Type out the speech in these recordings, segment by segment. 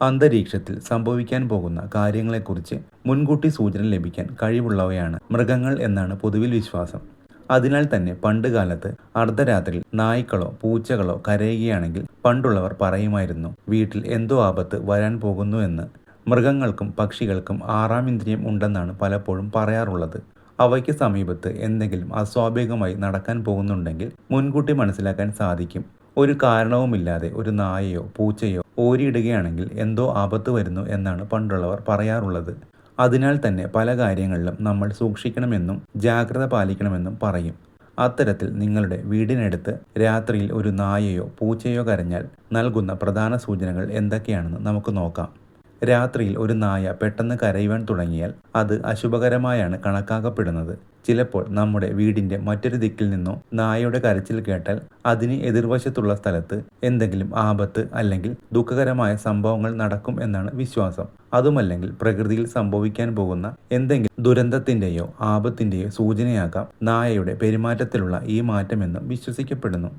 അന്തരീക്ഷത്തിൽ സംഭവിക്കാൻ പോകുന്ന കാര്യങ്ങളെക്കുറിച്ച് മുൻകൂട്ടി സൂചന ലഭിക്കാൻ കഴിവുള്ളവയാണ് മൃഗങ്ങൾ എന്നാണ് പൊതുവിൽ വിശ്വാസം. അതിനാൽ തന്നെ പണ്ടുകാലത്ത് അർദ്ധരാത്രിയിൽ നായ്ക്കളോ പൂച്ചകളോ കരയുകയാണെങ്കിൽ പണ്ടുള്ളവർ പറയുമായിരുന്നു വീട്ടിൽ എന്തോ ആപത്ത് വരാൻ പോകുന്നു എന്ന്. മൃഗങ്ങൾക്കും പക്ഷികൾക്കും ആറാം ഇന്ദ്രിയം ഉണ്ടെന്നാണ് പലപ്പോഴും പറയാറുള്ളത്. അവയ്ക്ക് സമീപത്ത് എന്തെങ്കിലും അസ്വാഭാവികമായി നടക്കാൻ പോകുന്നുണ്ടെങ്കിൽ മുൻകൂട്ടി മനസ്സിലാക്കാൻ സാധിക്കും. ഒരു കാരണവുമില്ലാതെ ഒരു നായയോ പൂച്ചയോ ഓരിയിടുകയാണെങ്കിൽ എന്തോ ആപത്ത് വരുന്നു എന്നാണ് പണ്ടുള്ളവർ പറയാറുള്ളത്. അതിനാൽ തന്നെ പല കാര്യങ്ങളിലും നമ്മൾ സൂക്ഷിക്കണമെന്നും ജാഗ്രത പാലിക്കണമെന്നും പറയും. അത്തരത്തിൽ നിങ്ങളുടെ വീടിനടുത്ത് രാത്രിയിൽ ഒരു നായയോ പൂച്ചയോ കരഞ്ഞാൽ നൽകുന്ന പ്രധാന സൂചനകൾ എന്തൊക്കെയാണെന്ന് നമുക്ക് നോക്കാം. രാത്രിയിൽ ഒരു നായ പെട്ടെന്ന് കരയുവാൻ തുടങ്ങിയാൽ അത് അശുഭകരമായാണ് കണക്കാക്കപ്പെടുന്നത്. ചിലപ്പോൾ നമ്മുടെ വീടിന്റെ മറ്റൊരു ദിക്കിൽ നിന്നോ നായയുടെ കരച്ചിൽ കേട്ടാൽ അതിന് എതിർവശത്തുള്ള സ്ഥലത്ത് എന്തെങ്കിലും ആപത്ത് അല്ലെങ്കിൽ ദുഃഖകരമായ സംഭവങ്ങൾ നടക്കും എന്നാണ് വിശ്വാസം. അതുമല്ലെങ്കിൽ പ്രകൃതിയിൽ സംഭവിക്കാൻ പോകുന്ന എന്തെങ്കിലും ദുരന്തത്തിന്റെയോ ആപത്തിന്റെയോ സൂചനയാകാം നായയുടെ പെരുമാറ്റത്തിലുള്ള ഈ മാറ്റമെന്നും വിശ്വസിക്കപ്പെടുന്നു.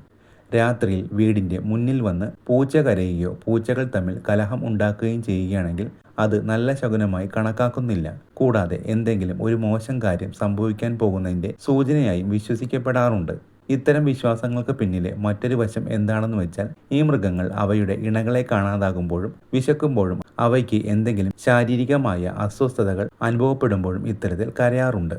രാത്രിയിൽ വീടിന്റെ മുന്നിൽ വന്ന് പൂച്ച കരയുകയോ പൂച്ചകൾ തമ്മിൽ കലഹം ഉണ്ടാക്കുകയും ചെയ്യുകയാണെങ്കിൽ അത് നല്ല ശകുനമായി കണക്കാക്കുന്നില്ല. കൂടാതെ എന്തെങ്കിലും ഒരു മോശം കാര്യം സംഭവിക്കാൻ പോകുന്നതിന്റെ സൂചനയായും വിശ്വസിക്കപ്പെടാറുണ്ട്. ഇത്തരം വിശ്വാസങ്ങൾക്ക് പിന്നിലെ മറ്റൊരു വശം എന്താണെന്ന് വെച്ചാൽ ഈ മൃഗങ്ങൾ അവയുടെ ഇണകളെ കാണാതാകുമ്പോഴും വിശക്കുമ്പോഴും അവയ്ക്ക് എന്തെങ്കിലും ശാരീരികമായ അസ്വസ്ഥതകൾ അനുഭവപ്പെടുമ്പോഴും ഇത്തരത്തിൽ കരയാറുണ്ട്.